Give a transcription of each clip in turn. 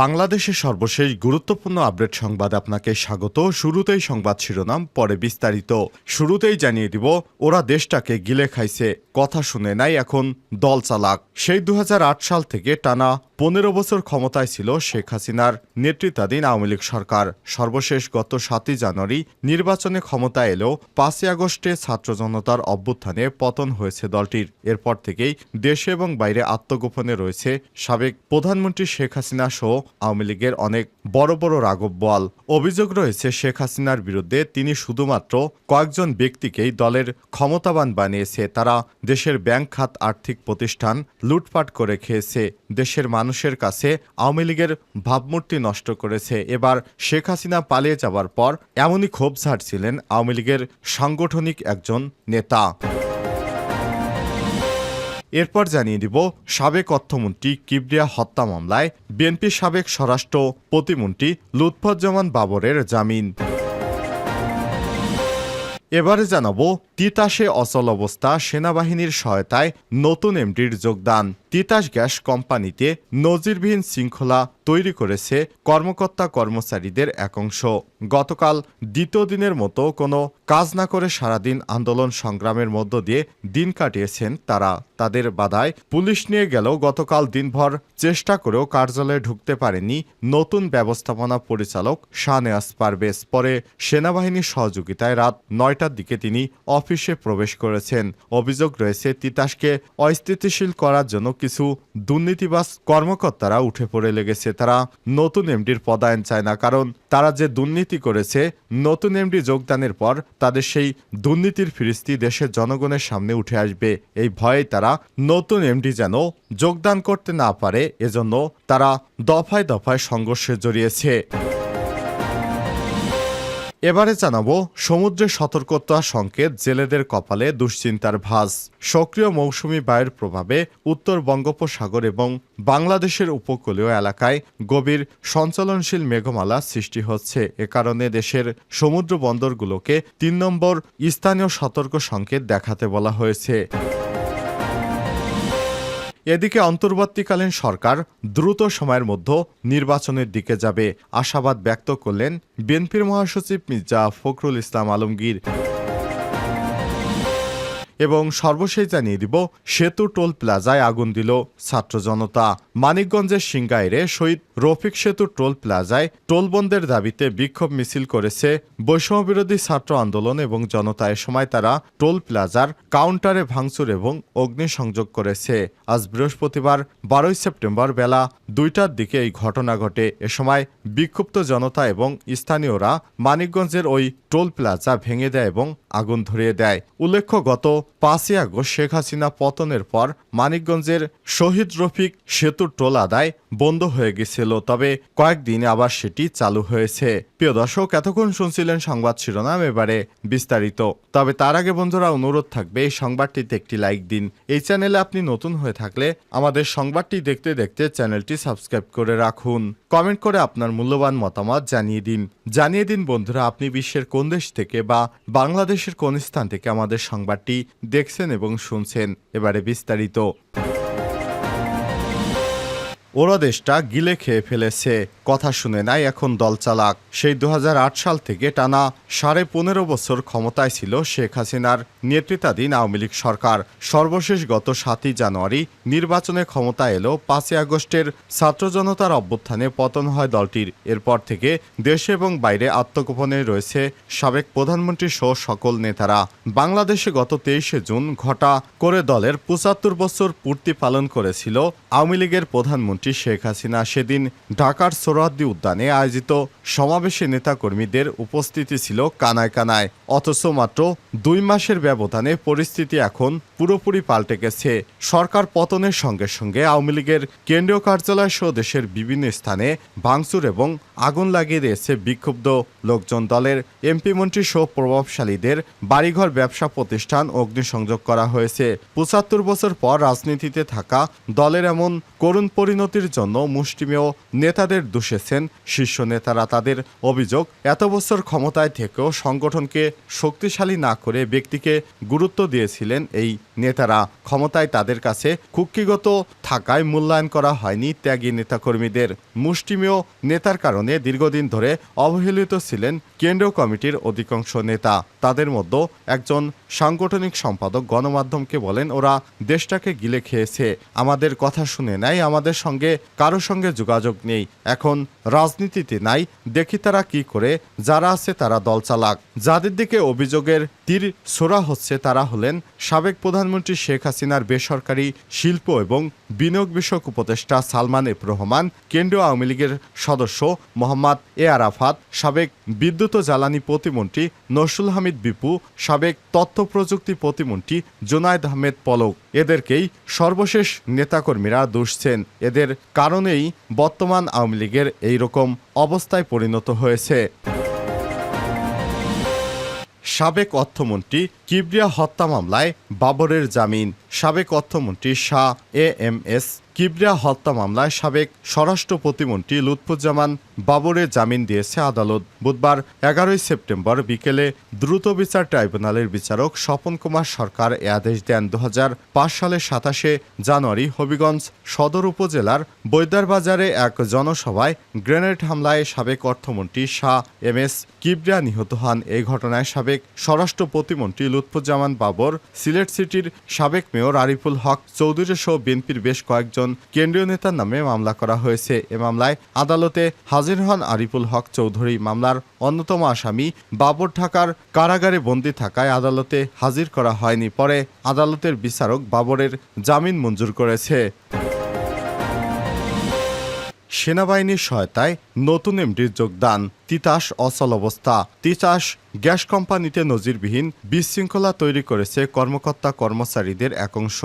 বাংলাদেশের সর্বশেষ গুরুত্বপূর্ণ আপডেট সংবাদ আপনাকে স্বাগত। শুরুতেই সংবাদ শিরোনাম, পরে বিস্তারিত। শুরুতেই জানিয়ে দিব, ওরা দেশটাকে গিলে খাইছে। কথা শুনে নাই এখন দল চালাক। সেই দু হাজার আট সাল থেকে টানা পনেরো বছর ক্ষমতায় ছিল শেখ হাসিনার নেতৃত্বাধীন আওয়ামী লীগ সরকার। সর্বশেষ গত সাতই জানুয়ারি নির্বাচনে ক্ষমতা এলেও পাঁচই আগস্টে ছাত্র জনতার অভ্যুত্থানে পতন হয়েছে দলটির। এরপর থেকেই দেশে এবং বাইরে আত্মগোপনে রয়েছে সাবেক প্রধানমন্ত্রী শেখ হাসিনা সহ আওয়ামী লীগের অনেক বড় বড় রাঘব বল অভিযোগ রয়েছে শেখ হাসিনার বিরুদ্ধে তিনি শুধুমাত্র কয়েকজন ব্যক্তিকেই দলের ক্ষমতাবান বানিয়েছে। তারা দেশের ব্যাংক খাত আর্থিক প্রতিষ্ঠান লুটপাট করে খেয়েছে। দেশের মানুষের কাছে আওয়ামী লীগের ভাবমূর্তি নষ্ট করেছে। এবার শেখ হাসিনা পালিয়ে যাবার পর এমনই ক্ষোভ ঝাড়ছিলেন আওয়ামী লীগের সাংগঠনিক একজন নেতা। এরপর জানিয়ে দিব সাবেক অর্থমন্ত্রী কিবরিয়া হত্যা মামলায় বিএনপির সাবেক স্বরাষ্ট্র প্রতিমন্ত্রী লুৎফজ্জামান বাবরের জামিন। এবারে জানাব তিতাসে অচল অবস্থা সেনাবাহিনীর সহায়তায় নতুন এমডির যোগদান। তিতাস গ্যাস কোম্পানিতে নজিরবিহীন শৃঙ্খলা তৈরি করেছে কর্মকর্তা কর্মচারীদের এক অংশ। গতকাল দ্বিতীয় দিনের মতো কোনো কাজ না করে সারাদিন আন্দোলন সংগ্রামের মধ্য দিয়ে দিন কাটিয়েছেন তারা। তাদের বাধায় পুলিশ নিয়ে গেল গতকাল দিনভর চেষ্টা করেও কার্যালয়ে ঢুকতে পারেনি নতুন ব্যবস্থাপনা পরিচালক শাহনেয়াজ পারভেজ। পরে সেনাবাহিনীর সহযোগিতায় রাত নয়টার দিকে তিনি অফিসে প্রবেশ করেছেন। অভিযোগ রয়েছে, তিতাসকে অস্থিতিশীল করার জন্য কিছু দুর্নীতিবাস কর্মকর্তারা উঠে পড়ে লেগেছে। তারা নতুন এমডির পদায়ন চায় না, কারণ তারা যে দুর্নীতি করেছে, নতুন এমডি যোগদানের পর তাদের সেই দুর্নীতির ফিরিস্তি দেশের জনগণের সামনে উঠে আসবে। এই ভয়ে তারা নতুন এমডি যেন যোগদান করতে না পারে, এজন্য তারা দফায় দফায় সংঘর্ষে জড়িয়েছে। এবারে জানাব, সমুদ্রে সতর্কতা সংকেত, জেলেদের কপালে দুশ্চিন্তার ভাঁজ। সক্রিয় মৌসুমি বায়ুর প্রভাবে উত্তর বঙ্গোপসাগর এবং বাংলাদেশের উপকূলীয় এলাকায় গভীর সঞ্চালনশীল মেঘমালা সৃষ্টি হচ্ছে। এ কারণে দেশের সমুদ্র বন্দরগুলোকে তিন নম্বর স্থানীয় সতর্ক সংকেত দেখাতে বলা হয়েছে। এদিকে অন্তর্বর্তীকালীন সরকার দ্রুত সময়ের মধ্যে নির্বাচনের দিকে যাবে। আশাবাদ ব্যক্ত করলেন বিএনপির মহাসচিব মির্জা ফখরুল ইসলাম আলমগীর। এবং সর্বশেষ জানিয়ে দিব, সেতু টোল প্লাজায় আগুন দিল ছাত্র জনতা। মানিকগঞ্জের সিংগাইরে শহীদ রফিক সেতু টোল প্লাজায় টোল বন্ধের দাবিতে বিক্ষোভ মিছিল করেছে বৈষম্যবিরোধী ছাত্র আন্দোলন এবং জনতা এ সময় তারা টোল প্লাজার কাউন্টারে ভাঙচুর এবং অগ্নিসংযোগ করেছে। আজ বৃহস্পতিবার, বারোই সেপ্টেম্বর বেলা দুইটার দিকে এই ঘটনা ঘটে। এ সময় বিক্ষুব্ধ জনতা এবং স্থানীয়রা মানিকগঞ্জের ওই টোল প্লাজা ভেঙে দেয় এবং আগুন ধরিয়ে দেয়। উল্লেখ্য, গত পাঁচই আগস্ট শেখ হাসিনা পতনের পর মানিকগঞ্জের শহীদ রফিক সেতুর টোল আদায় বন্ধ হয়ে গেছিল, তবে কয়েকদিন আবার সেটি চালু হয়েছে। প্রিয় দর্শক, এতক্ষণ শুনছিলেন সংবাদ শিরোনাম, এবারে বিস্তারিত। তবে তার আগে বন্ধুরা, অনুরোধ থাকবে, এই সংবাদটিতে একটি লাইক দিন। এই চ্যানেলে আপনি নতুন হয়ে থাকলে আমাদের সংবাদটি দেখতে দেখতে চ্যানেলটি সাবস্ক্রাইব করে রাখুন। কমেন্ট করে আপনার মূল্যবান মতামত জানিয়ে দিন। জানিয়ে দিন বন্ধুরা, আপনি বিশ্বের কোন দেশ থেকে বা বাংলাদেশের কোন স্থান থেকে আমাদের সংবাদটি দেখছেন এবং শুনছেন এবারে বিস্তারিত। ওরা দেশটা গিলে খেয়ে ফেলেছে। কথা শুনে নাই এখন দল চালাক। সেই দু হাজার আট সাল থেকে টানা সাড়ে পনেরো বছর ক্ষমতায় ছিল শেখ হাসিনার নেতৃত্বাধীন আওয়ামী লীগ সরকার। সর্বশেষ গত সাতই জানুয়ারি নির্বাচনে ক্ষমতা এলো পাঁচই আগস্টের ছাত্র জনতার অভ্যুত্থানে পতন হয় দলটির। এরপর থেকে দেশে এবং বাইরে আত্মগোপনে রয়েছে সাবেক প্রধানমন্ত্রী সহ সকল নেতারা। বাংলাদেশে গত তেইশে জুন ঘটা করে দলের পঁচাত্তর বছর পূর্তি পালন করেছিল আওয়ামী লীগের প্রধানমন্ত্রী শেখ হাসিনা। সেদিন ঢাকার সোহরাদ্দি উদ্যানে আয়োজিত সমাবেশে নেতাকর্মীদের উপস্থিতি ছিল কানায় কানায়, অথচ মাত্র দুই মাসের ব্যবধানে পরিস্থিতি এখন পুরোপুরি পাল্টে গেছে সরকার পতনের সঙ্গে সঙ্গে আওয়ামী লীগের কেন্দ্রীয় কার্যালয় সহ দেশের বিভিন্ন স্থানে ভাঙচুর এবং আগুন লাগিয়ে দিয়েছে বিক্ষুব্ধ লোকজন দলের এমপি মন্ত্রী সহ প্রভাবশালীদের বাড়িঘর ব্যবসা প্রতিষ্ঠান অগ্নিসংযোগ করা হয়েছে। পঁচাত্তর বছর পর রাজনীতিতে থাকা দলের এমন করুণ পরিণতির জন্য মুষ্টিমেয় নেতাদের বসেছেন শীর্ষ নেতারা তাদের অভিযোগ, এত বছর ক্ষমতায় থেকেও সংগঠনকে শক্তিশালী না করে ব্যক্তিকে গুরুত্ব দিয়েছিলেন এই নেতারা। ক্ষমতায় তাদের কাছে কুক্ষিগত থাকায় মূল্যায়ন করা হয়নি ত্যাগী নেতাকর্মীদের। মুষ্টিমেয় নেতার কারণে দীর্ঘদিন ধরে অবহেলিত ছিলেন কেন্দ্রীয় কমিটির অধিকাংশ নেতা। তাদের মধ্যে একজন সাংগঠনিক সম্পাদক গণমাধ্যমকে বলেন, ওরা দেশটাকে গিলে খেয়েছে। আমাদের কথা শুনে নেয় আমাদের সঙ্গে কারও সঙ্গে যোগাযোগ নেই। এখন রাজনীতিতে নাই, দেখি তারা কি করে, যারা আছে তারা দল চালাক। যাদের দিকে অভিযোগের তীর ছোড়া হচ্ছে তারা হলেন সাবেক প্রধানমন্ত্রী শেখ হাসিনার বেসরকারি শিল্প এবং বিনিয়োগ বিষয়ক উপদেষ্টা সালমান এফ রহমান, কেন্দ্রীয় আওয়ামী লীগের সদস্য মোহাম্মদ এ আরাফাত, সাবেক বিদ্যুৎ ও জ্বালানি প্রতিমন্ত্রী নসরুল হামিদ বিপু, সাবেক তথ্য প্রযুক্তি প্রতিমন্ত্রী জোনায়েদ আহমেদ পলক। এদেরকেই সর্বশেষ নেতাকর্মীরা দুষছেন। এদের কারণেই বর্তমান আওয়ামী লীগের এই রকম অবস্থায় পরিণত হয়েছে। সাবেক অর্থমন্ত্রী কিবরিয়া হত্যা মামলায় বাবরের জামিন। সাবেক অর্থমন্ত্রী Shah A M S Kibria হত্যা মামলায় সাবেক স্বরাষ্ট্র প্রতিমন্ত্রী লুৎফুজ্জামান বাবরের জামিন দিয়েছে আদালত। বুধবার এগারোই সেপ্টেম্বর বিকেলে দ্রুত বিচার ট্রাইব্যুনালের বিচারক স্বপন কুমার সরকার এ আদেশ দেন। দু হাজার পাঁচ সালের সাতাশে জানুয়ারি হবিগঞ্জ সদর উপজেলার বৈদ্যারবাজারে এক জনসভায় গ্রেনেড হামলায় সাবেক অর্থমন্ত্রী শাহ এম এস কিবরিয়া নিহত হন। এই ঘটনায় সাবেক স্বরাষ্ট্র প্রতিমন্ত্রী লুৎফুজ্জামান বাবর, সিলেট সিটির সাবেক মেয়র আরিফুল হক চৌধুরী সহ বিএনপির বেশ কয়েকজন কেন্দ্রীয় নেতার নামে মামলা করা হয়েছে। এ মামলায় আদালতে হাজির হন আরিফুল হক চৌধুরী। মামলার অন্যতম আসামি বাবর ঢাকার কারাগারে বন্দী থাকায় আদালতে হাজির করা হয়নি। পরে আদালতের বিচারক বাবরের জামিন মঞ্জুর করেছে। সেনাবাহিনীর সহায়তায় নতুন এমডির যোগদান। তিতাস অচল অবস্থা। তিতাস গ্যাস কোম্পানিতে নজিরবিহীন বিশৃঙ্খলা তৈরি করেছে কর্মকর্তা কর্মচারীদের এক অংশ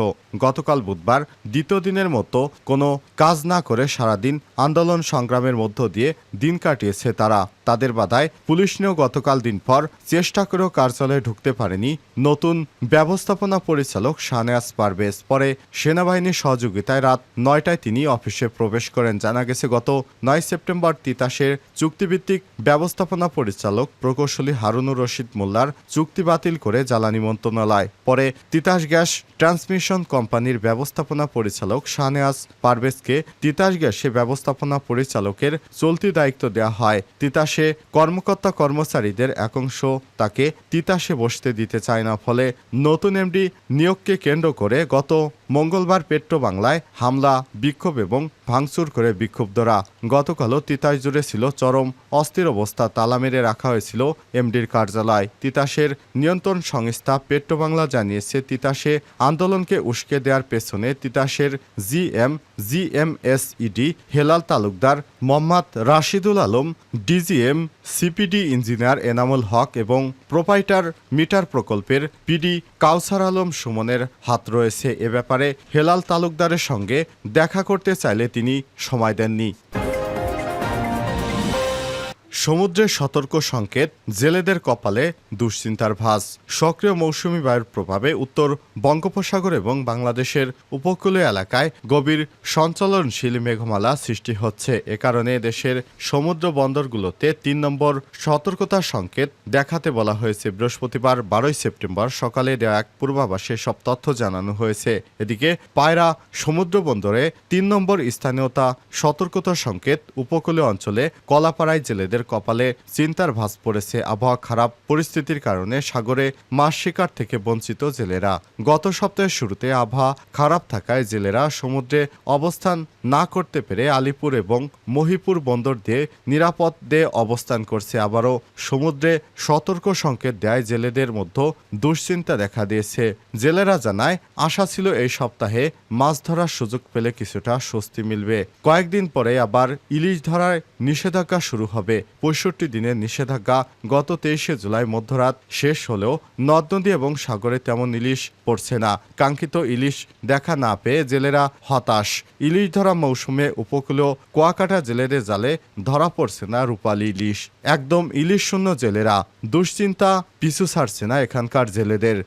গতকাল বুধবার দ্বিতীয় দিনের মতো কোনো কাজ না করে সারাদিন আন্দোলন সংগ্রামের মধ্য দিয়ে দিন কাটিয়েছে তারা। তাদের বাধায় পুলিশ নিয়েও গতকাল দিন পর চেষ্টা করেও কার্যালয়ে ঢুকতে পারেনি নতুন ব্যবস্থাপনা পরিচালক শাহনেয়াজ পারভেজ। পরে সেনাবাহিনীর সহযোগিতায় রাত নয়টায় তিনি অফিসে প্রবেশ করেন। জানা গেছে, গত নয় সেপ্টেম্বর তিতাসের চুক্তিভিত্তিক ব্যবস্থাপনা পরিচালক প্রকৌশলী হারুনুর রশিদ মোল্লার চুক্তি বাতিল করে জ্বালানি মন্ত্রণালয়। পরে তিতাস গ্যাস ট্রান্সমিশন কোম্পানির ব্যবস্থাপনা পরিচালক শাহনেয়াজ পারভেজকে তিতাস গ্যাসে ব্যবস্থাপনা পরিচালকের চলতি দায়িত্ব দেওয়া হয়। তিতাসে কর্মকর্তা কর্মচারীদের এক অংশ তাকে তিতাসে বসতে দিতে চায় না। ফলে নতুন এমডি নিয়োগকে কেন্দ্র করে গত মঙ্গলবার পেট্রো বাংলায় হামলা, বিক্ষোভ এবং ভাঙচুর করে বিক্ষুব্ধরা। গতকালও তিতাস জুড়ে ছিল চরম, অস্থির অবস্থা তালা মেরে রাখা হয়েছিল এমডির কার্যালয়। তিতাসের নিয়ন্ত্রণ সংস্থা পেট্রো বাংলা জানিয়েছে, তিতাসে আন্দোলনকে উস্কে দেওয়ার পেছনে তিতাসের GM GMSED Helal Talukdar Mohammad Rashidul Alam DGM CPD engineer Enamul Haque এবং প্রোপাইটার মিটার প্রকল্পের পিডি কাউসার আলম সুমনের হাত রয়েছে। এ ব্যাপারে হেলাল তালুকদারের সঙ্গে দেখা করতে চাইলে তিনি সময় দেননি। সমুদ্রের সতর্ক সংকেত, জেলেদের কপালে দুশ্চিন্তার ভাঁজ, সক্রিয় মৌসুমি বায়ুর প্রভাবে উত্তর বঙ্গোপসাগর এবং বাংলাদেশের উপকূলীয় এলাকায় গভীর সঞ্চালনশীল মেঘমালা সৃষ্টি হচ্ছে। এ কারণে দেশের সমুদ্র বন্দরগুলোতে তিন নম্বর সতর্কতা সংকেত দেখাতে বলা হয়েছে। বৃহস্পতিবার বারোই সেপ্টেম্বর সকালে দেওয়া এক পূর্বাভাসে সব তথ্য জানানো হয়েছে। এদিকে পায়রা সমুদ্র বন্দরে তিন নম্বর স্থানীয়তা সতর্কতা সংকেত উপকূলীয় অঞ্চলে কলাপাড়ায় জেলেদের কপালে চিন্তার ভাঁজ পড়েছে। আবহাওয়া খারাপ পরিস্থিতির কারণে সাগরে মাছ শিকার থেকে বঞ্চিত জেলেরা। গত সপ্তাহের শুরুতে আবহাওয়া খারাপ থাকায় জেলেরা সমুদ্রে অবস্থান না করতে পেরে আলিপুর এবং মহিপুর বন্দর দিয়ে নিরাপদে অবস্থান করছে। আবারও সমুদ্রে সতর্ক সংকেত দেয় জেলেদের মধ্যে দুশ্চিন্তা দেখা দিয়েছে। জেলেরা জানায়, আশা ছিল এই সপ্তাহে মাছ ধরার সুযোগ পেলে কিছুটা স্বস্তি মিলবে। কয়েকদিন পরে আবার ইলিশ ধরায় নিষেধাজ্ঞা শুরু হবে। পঁয়ষট্টি দিনের নিষেধাজ্ঞা গত তেইশে জুলাই মধ্যরাত শেষ হলেও নদ নদী এবং সাগরে তেমন ইলিশ পড়ছে না। কাঙ্ক্ষিত ইলিশ দেখা না পেয়ে জেলেরা হতাশ। ইলিশ ধরা মৌসুমে উপকূলীয় কুয়াকাটা জেলেদের জালে ধরা পড়ছে না রূপালী ইলিশ। একদম ইলিশ শূন্য জেলেরা। দুশ্চিন্তা পিছু ছাড়ছে না এখানকার জেলেদের।